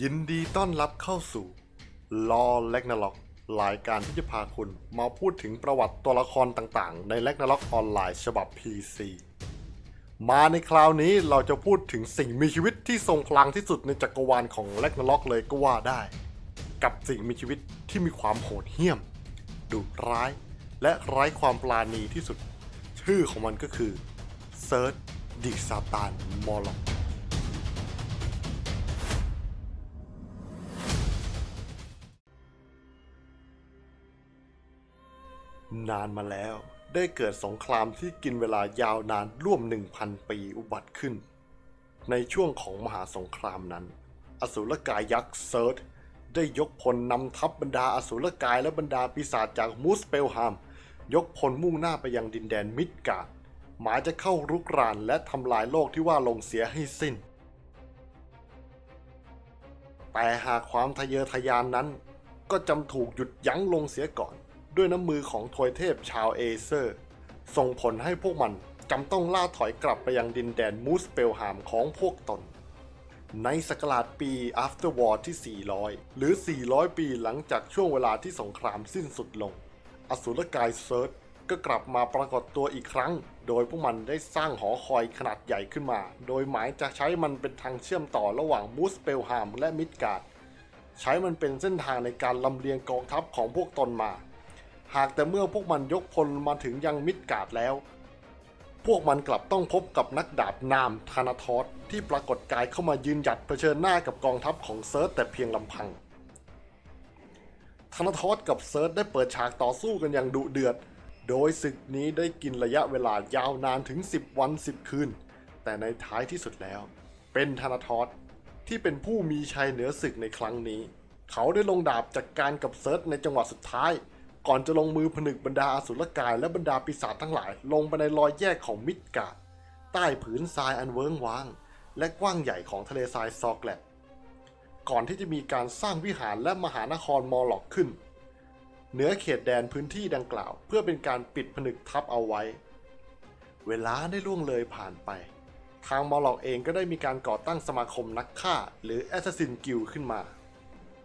ยินดีต้อนรับเข้าสู่ลอแลกนาล็อกรายการที่จะพาคุณมาพูดถึงประวัติตัวละครต่างๆ ในแลกนาล็อกออนไลน์ฉบับ PC มาในคราวนี้เราจะพูดถึงสิ่งมีชีวิตที่ทรงพลังที่สุดในจักรวาลของแลกนาล็อกเลยก็ว่าได้ กับสิ่งมีชีวิตที่มีความโหดเหี้ยม ดุร้าย และไร้ความปราณีที่สุด ชื่อของมันก็คือเซิร์ชดิซาต นานมาแล้ว ได้เกิดสงครามที่กินเวลายาวนานร่วม 1,000 ปีอุบัติขึ้น ในช่วงของมหาสงครามนั้น อสูรกายยักษ์เซิร์ชได้ยกพลนำทัพบบรรดาอสูรกายและบรรดาปีศาจจากมูสเปลฮามยกพลมุ่งหน้าไปยังดินแดนมิดการ์ดหมายจะเข้ารุกรานและทำลายโลกที่ว่าลงเสียให้สิ้น แต่หากความทะเยอทะยานนั้น ก็จำถูกหยุดยั้งลงเสียก่อน ด้วยน้ำมือของทวยเทพชาวเอเซอร์ ส่งผลให้พวกมันจำต้องล่าถอยกลับไปยังดินแดนมูสเปลฮามของพวกตน ในศักราชปี After War ที่ 400 หรือ 400 ปีหลังจากช่วงเวลาที่สงครามสิ้นสุดลง อสูรกายเซิร์ชก็กลับมาปรากฏตัวอีกครั้ง โดยพวกมันได้สร้างหอคอยขนาดใหญ่ขึ้นมา โดยหมายจะใช้มันเป็นทางเชื่อมต่อระหว่างมูสเปลฮามและมิดการ์ด ใช้มันเป็นเส้นทางในการลำเลียงกองทัพของพวกตนมา หากแต่เมื่อพวกมันยกพลมาถึงยังมิดการ์ดแล้ว พวกมันกลับต้องพบกับนักดาบนามธานาทอสที่ปรากฏกายเข้ามายืนหยัดเผชิญหน้ากับกองทัพของเซิร์ชแต่เพียงลำพังธานาทอสกับเซิร์ชได้เปิดฉากต่อสู้กันอย่างดุเดือด โดยศึกนี้ได้กินระยะเวลายาวนานถึง 10 วัน 10 คืน แต่ในท้ายที่สุดแล้ว เป็นธานาทอสที่เป็นผู้มีชัยเหนือศึกในครั้งนี้ เขาได้ลงดาบจัดกการกับเซิร์ชในจังหวะสุดท้าย ก่อนจะลงมือผนึกบรรดาอสุรกายและบรรดาปีศาจทั้งหลาย ลงไปในรอยแยกของมิดการ์ดใต้ผืนทรายอันเวิ้งว้าง และกว้างใหญ่ของทะเลทรายซอกแลตก่อนที่จะมีการสร้างวิหารและมหานครมอลล็อกขึ้น เหนือเขตแดนพื้นที่ดังกล่าว เพื่อเป็นการปิดผนึกทับเอาไว้ เวลาได้ล่วงเลยผ่านไป ทางมอลล็อกเองก็ได้มีการก่อตั้งสมาคมนักฆ่า หรือ Assassin Guild ขึ้นมา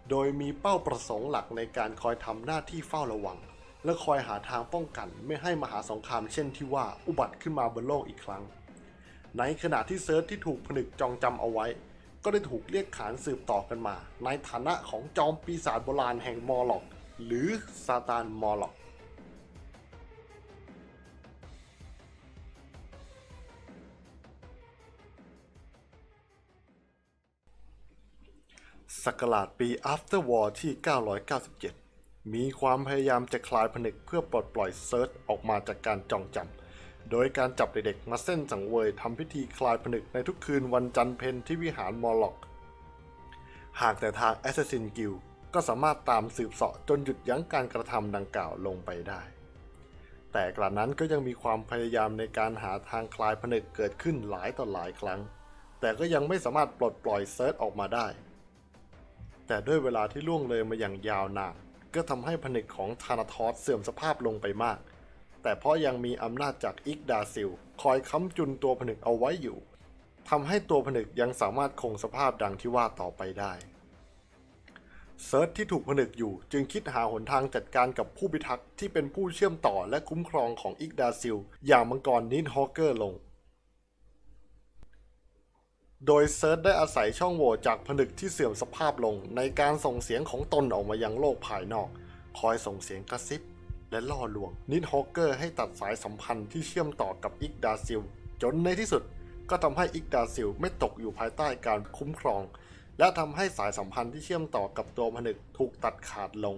โดยมีเป้าประสงค์หลักในการคอยทำหน้าที่เฝ้าระวัง และคอยหาทางป้องกันไม่ให้มหาสงครามเช่นที่ว่าอุบัติขึ้นมาบนโลกอีกครั้ง ในขณะที่เซิร์ชที่ถูกผนึกจองจำเอาไว้ ก็ได้ถูกเรียกขานสืบต่อกันมา ในฐานะของจอมปีศาจโบราณแห่งมอร์ล็อก หรือซาตานมอร์ล็อก ศักราชปี After War ที่ 997 มีความพยายามจะคลายผนึกเพื่อปลดปล่อยเซิร์ชออกมาจากการจองจำ โดยการจับเด็กๆมาเส้นสังเวยทำพิธีคลายผนึกในทุกคืนวันจันทร์เพนที่วิหารมอลล็อก หากแต่ทาง Assassin Guild ก็สามารถตามสืบเสาะจนหยุดยั้งการกระทำดังกล่าวลงไปได้ แต่กระนั้นก็ยังมีความพยายามในการหาทางคลายผนึกเกิดขึ้นหลายต่อหลายครั้ง แต่ก็ยังไม่สามารถปลดปล่อยเซิร์ชออกมาได้ แต่ด้วยเวลาที่ล่วงเลยมาอย่างยาวนานก็ทำให้ผนึกของธานาทอสเสื่อมสภาพลงไปมาก แต่เพราะยังมีอำนาจจากอิกดาซิล คอยค้ำจุนตัวผนึกเอาไว้อยู่ทำให้ตัวผนึกยังสามารถคงสภาพดังที่ว่าต่อไปได้เซิร์ชที่ถูกผนึกอยู่จึงคิดหาหนทางจัดการกับผู้พิทักษ์ที่เป็นผู้เชื่อมต่อและคุ้มครองของอิกดาซิล อย่างมังกรนินฮอกเกอร์ลง โดยเซิร์ชได้อาศัยช่องโหว่จากผนึกที่เสื่อมสภาพลง ในการส่งเสียงของตนออกมายังโลกภายนอก คอยส่งเสียงกระซิบ และล่อลวง นิดฮอกเกอร์ให้ตัดสายสัมพันธ์ที่เชื่อมต่อกับอิกดาซิล จนในที่สุดก็ทำให้อิกดาซิลไม่ตกอยู่ภายใต้การคุ้มครอง และทำให้สายสัมพันธ์ที่เชื่อมต่อกับตัวผนึกถูกตัดขาดลง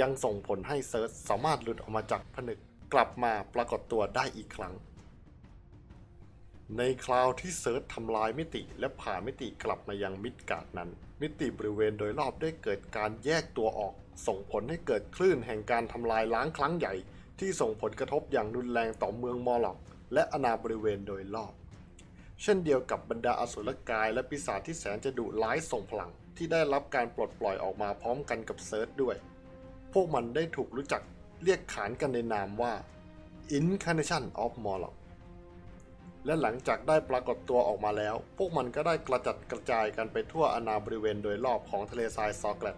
ยังส่งผลให้เซิร์ชสามารถหลุดออกมาจากผนึกกลับมาปรากฏตัวได้อีกครั้ง ในคราวที่เซิร์ชทำลายมิติและผ่ามิติกลับมายังมิดการ์ดนั้น มิติบริเวณโดยรอบได้เกิดการแยกตัวออก ส่งผลให้เกิดคลื่นแห่งการทำลายล้างครั้งใหญ่ ที่ส่งผลกระทบอย่างรุนแรงต่อเมืองมอลล็อก และอาณาบริเวณโดยรอบ เช่นเดียวกับบรรดาอสุรกายและปีศาจที่แสนจะดุร้ายส่งพลัง ที่ได้รับการปลดปล่อยออกมาพร้อมกันกับเซิร์ชด้วย พวกมันได้ถูกรู้จักเรียกขานกันในนามว่า Incarnation of Morlock และหลังจากได้ปรากฏตัวออกมาแล้ว พวกมันก็ได้กระจัดกระจายกันไปทั่วอาณาบริเวณโดยรอบของทะเลทรายซอแกลต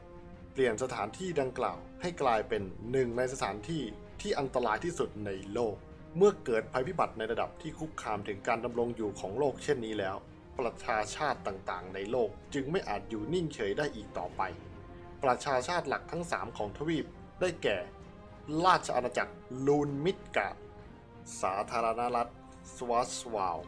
เปลี่ยนสถานที่ดังกล่าวให้กลายเป็นหนึ่งในสถานที่ที่อันตรายที่สุดในโลก เมื่อเกิดภัยพิบัติในระดับที่คุกคามถึงการดำรงอยู่ของโลกเช่นนี้แล้ว ประชาชาติต่างๆ ในโลกจึงไม่อาจอยู่นิ่งเฉยได้อีกต่อไป ประชาชาติหลักทั้ง 3 ของทวีปได้แก่ ราชอาณาจักรลูนมิดการ์ดสาธารณรัฐ สวาสวาล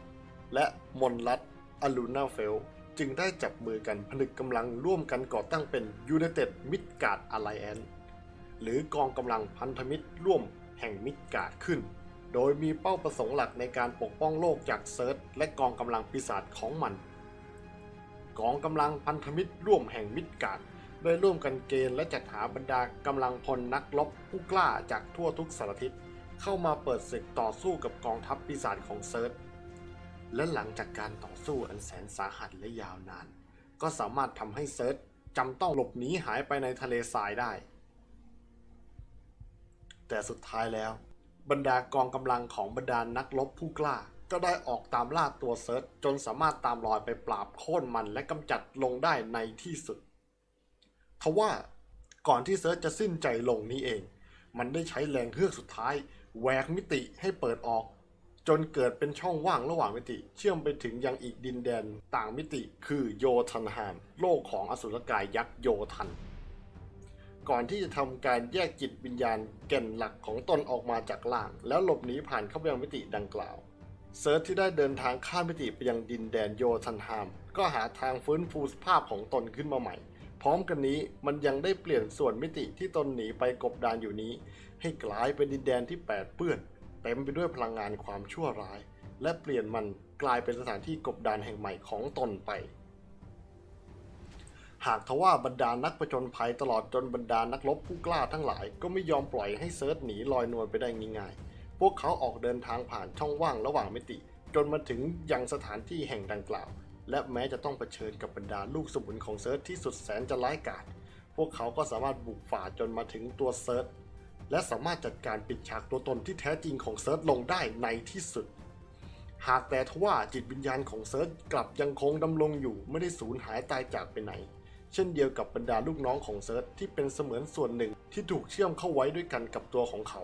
และมอนรัฐอลูนาเฟลจึงได้จับมือกันผนึกกำลังร่วมกันก่อตั้งเป็น United Midgard Alliance หรือกองกำลังพันธมิตรร่วมแห่งมิดการ์ดขึ้น โดยมีเป้าประสงค์หลักในการปกป้องโลกจากเซิร์ชและกองกำลังปีศาจของมัน กองกำลังพันธมิตรร่วมแห่งมิดการ์ดได้ร่วมกันเกณฑ์และจัดหาบรรดากำลังพลนักรบผู้กล้าจากทั่วทุกสารทิศ เข้ามาเปิดศึกต่อสู้กับกองทัพปีศาจของเซิร์ชและหลังจากการต่อสู้อันแสนสาหัสและยาวนาน ก็สามารถทำให้เซิร์ชจำต้องหลบหนีหายไปในทะเลทรายได้ แต่สุดท้ายแล้ว บรรดากองกำลังของบรรดานักรบผู้กล้า ก็ได้ออกตามล่าตัวเซิร์ชจนสามารถตามรอยไปปราบโค่นมันและกำจัดลงได้ในที่สุดทว่าก่อนที่เซิร์ชจะสิ้นใจลงนี้เอง มันได้ใช้แรงเฮือกสุดท้าย แหวกมิติให้เปิดออก จนเกิดเป็นช่องว่างระหว่างมิติ เชื่อมไปถึงยังอีกดินแดนต่างมิติคือโยทันฮามโลกของอสุรกายยักษ์โยทัน ก่อนที่จะทำการแยกจิตวิญญาณแก่นหลักของตนออกมาจากล่าง แล้วหลบหนีผ่านเข้าไปยังมิติดังกล่าวเซิร์ชที่ได้เดินทางข้ามมิติไปยังดินแดนโยทันฮาม ก็หาทางฟื้นฟูสภาพของตนขึ้นมาใหม่ พร้อมกันนี้มันยังได้เปลี่ยนส่วนมิติที่ตนหนีไปกบดานอยู่นี้ ให้กลายเป็นดินแดนที่แปดเปื้อน เต็มไปด้วยพลังงานความชั่วร้าย และเปลี่ยนมันกลายเป็นสถานที่กบดานแห่งใหม่ของตนไป หากทว่าบรรดานักประจนภัยตลอดจนบรรดานักรบผู้กล้าทั้งหลาย ก็ไม่ยอมปล่อยให้เซิร์ชหนีลอยนวลไปได้ง่ายๆพวกเขาออกเดินทางผ่านช่องว่างระหว่างมิติ จนมาถึงยังสถานที่แห่งดังกล่าว และแม้จะต้องเผชิญกับบรรดาลูกสมุนของเซิร์ชที่สุดแสนจะร้ายกาจพวกเขาก็สามารถบุกฝ่าจนมาถึงตัวเซิร์ชและสามารถจัดการปิดฉากตัวตนที่แท้จริงของเซิร์ชลงได้ในที่สุด หากแต่ทว่าจิตวิญญาณของเซิร์ชกลับยังคงดำรงอยู่ไม่ได้สูญหายตายจากไปไหน เช่นเดียวกับบรรดาลูกน้องของเซิร์ชที่เป็นเสมือนส่วนหนึ่งที่ถูกเชื่อมเข้าไว้ด้วยกันกับตัวของเขา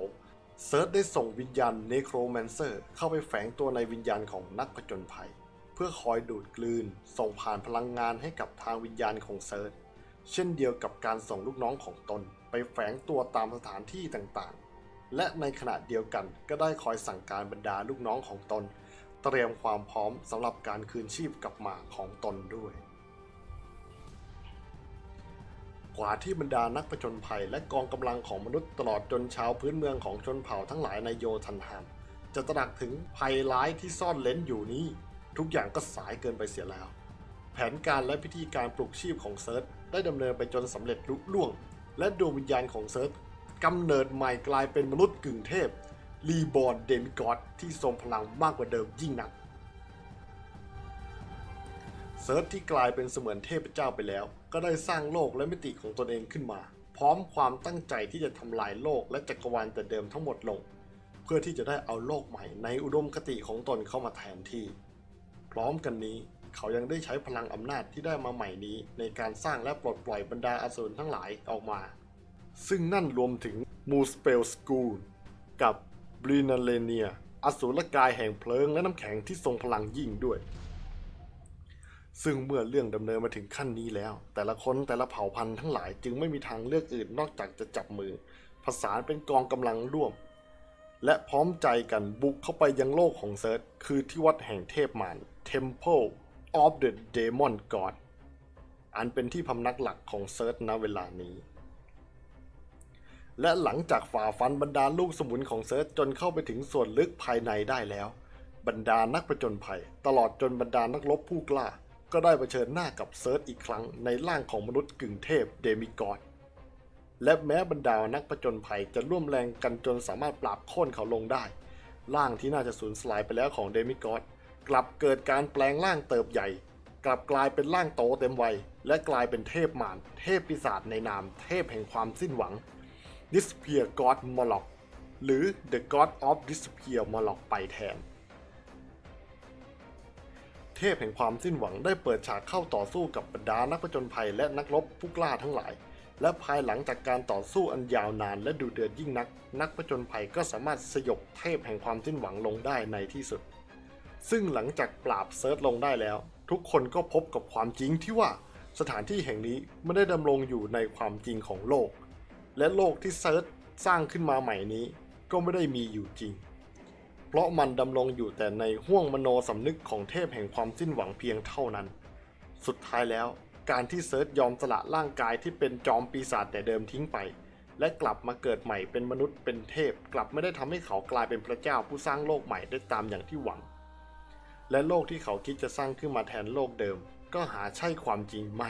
เซิร์ชได้ส่งวิญญาณเนโครแมนเซอร์เข้าไปแฝงตัวในวิญญาณของนักผจญภัย เพื่อคอยดูดกลืน ส่งผ่านพลังงานให้กับทางวิญญาณของเซิร์ชเช่นเดียวกับการส่งลูกน้องของตน ไปแฝงตัวตามสถานที่ต่างๆ และในขณะเดียวกันก็ได้คอยสั่งการบรรดาลูกน้องของตน เตรียมความพร้อมสำหรับการคืนชีพกลับมาของตนด้วย กว่าที่บรรดานักผจญภัย และกองกำลังของมนุษย์ตลอดจนชาวพื้นเมืองของชนเผ่าทั้งหลายในโยทันฮามจะตระหนักถึงภัยร้ายที่ซ่อนเล้นอยู่นี้ ทุกอย่างก็สายเกินไปเสียแล้ว แผนการและพิธีการปลุกชีพของเซิร์ชได้ดำเนินไปจนสำเร็จลุล่วง และดวงวิญญาณของเซิร์ชกำเนิดใหม่กลายเป็นมนุษย์กึ่งเทพรีบอร์นเดมิกอดที่ทรงพลังมากกว่าเดิมยิ่งนักเซิร์ชที่กลายเป็นเสมือนเทพเจ้าไปแล้ว ก็ได้สร้างโลกและมิติของตนเองขึ้นมา พร้อมความตั้งใจที่จะทำลายโลกและจักรวาลแต่เดิมทั้งหมดลง เพื่อที่จะได้เอาโลกใหม่ในอุดมคติของตนเข้ามาแทนที่ พร้อมกันนี้ เขายังได้ใช้พลังอำนาจที่ได้มาใหม่นี้ในการสร้างและปลดปล่อยบรรดาอสูรทั้งหลายออกมา ซึ่งนั่นรวมถึงมูสเปลสกูลกับบรีนาเลเนีย อสูรกายแห่งเพลิงและน้ำแข็งที่ทรงพลังยิ่งด้วย ซึ่งเมื่อเรื่องดำเนินมาถึงขั้นนี้แล้ว แต่ละคนแต่ละเผ่าพันธุ์ทั้งหลายจึงไม่มีทางเลือกอื่นนอกจากจะจับมือผสานเป็นกองกำลังร่วม และพร้อมใจกันบุกเข้าไปยังโลกของเซิร์ชคือที่วัดแห่งเทพมาร Temple of the Demon God อันเป็นที่พำนักหลักของเซิร์ชณเวลานี้ และหลังจากฝ่าฟันบรรดาลูกสมุนของเซิร์ชจนเข้าไปถึงส่วนลึกภายในได้แล้ว บรรดานักประจนภัย ตลอดจนบรรดานักรบผู้กล้า ก็ได้เผชิญหน้ากับเซิร์ชอีกครั้งในร่างของมนุษย์กึ่งเทพเดมิกอด และแม้บรรดานักประจนภัยจะร่วมแรงกันจนสามารถปราบโค่นเขาลงได้ ร่างที่น่าจะสูญสลายไปแล้วของเดมิกอดกลับเกิดการแปลงร่างเติบใหญ่ กลับกลายเป็นร่างโตเต็มวัย และกลายเป็นเทพมารเทพปีศาจในนาม เทพแห่งความสิ้นหวัง Disappear God Moloch หรือ The God of Disappear Moloch ไปแทน เทพแห่งความสิ้นหวังได้เปิดฉากเข้าต่อสู้กับบรรดานักผจญภัยและนักรบผู้กล้าทั้งหลาย และภายหลังจากการต่อสู้อันยาวนานและดุเดือดยิ่งนัก นักผจญภัยก็สามารถสยบเทพแห่งความสิ้นหวังลงได้ในที่สุด ซึ่งหลังจากปราบเซิร์ชลงได้แล้ว ทุกคนก็พบกับความจริงที่ว่าสถานที่แห่งนี้ไม่ได้ดำรงอยู่ในความจริงของโลก และโลกที่เซิร์ชสร้างขึ้นมาใหม่นี้ ก็ไม่ได้มีอยู่จริง เพราะมันดำรงอยู่แต่ในห้วงมโนสำนึกของเทพแห่งความสิ้นหวังเพียงเท่านั้น สุดท้ายแล้ว การที่เซิร์ชยอมสละร่างกายที่เป็นจอมปีศาจแต่เดิมทิ้งไป และกลับมาเกิดใหม่เป็นมนุษย์เป็นเทพ กลับไม่ได้ทำให้เขากลายเป็นพระเจ้าผู้สร้างโลกใหม่ได้ตามอย่างที่หวัง และโลกที่เขาคิดจะสร้างขึ้นมาแทนโลกเดิม ก็หาใช่ความจริงไม่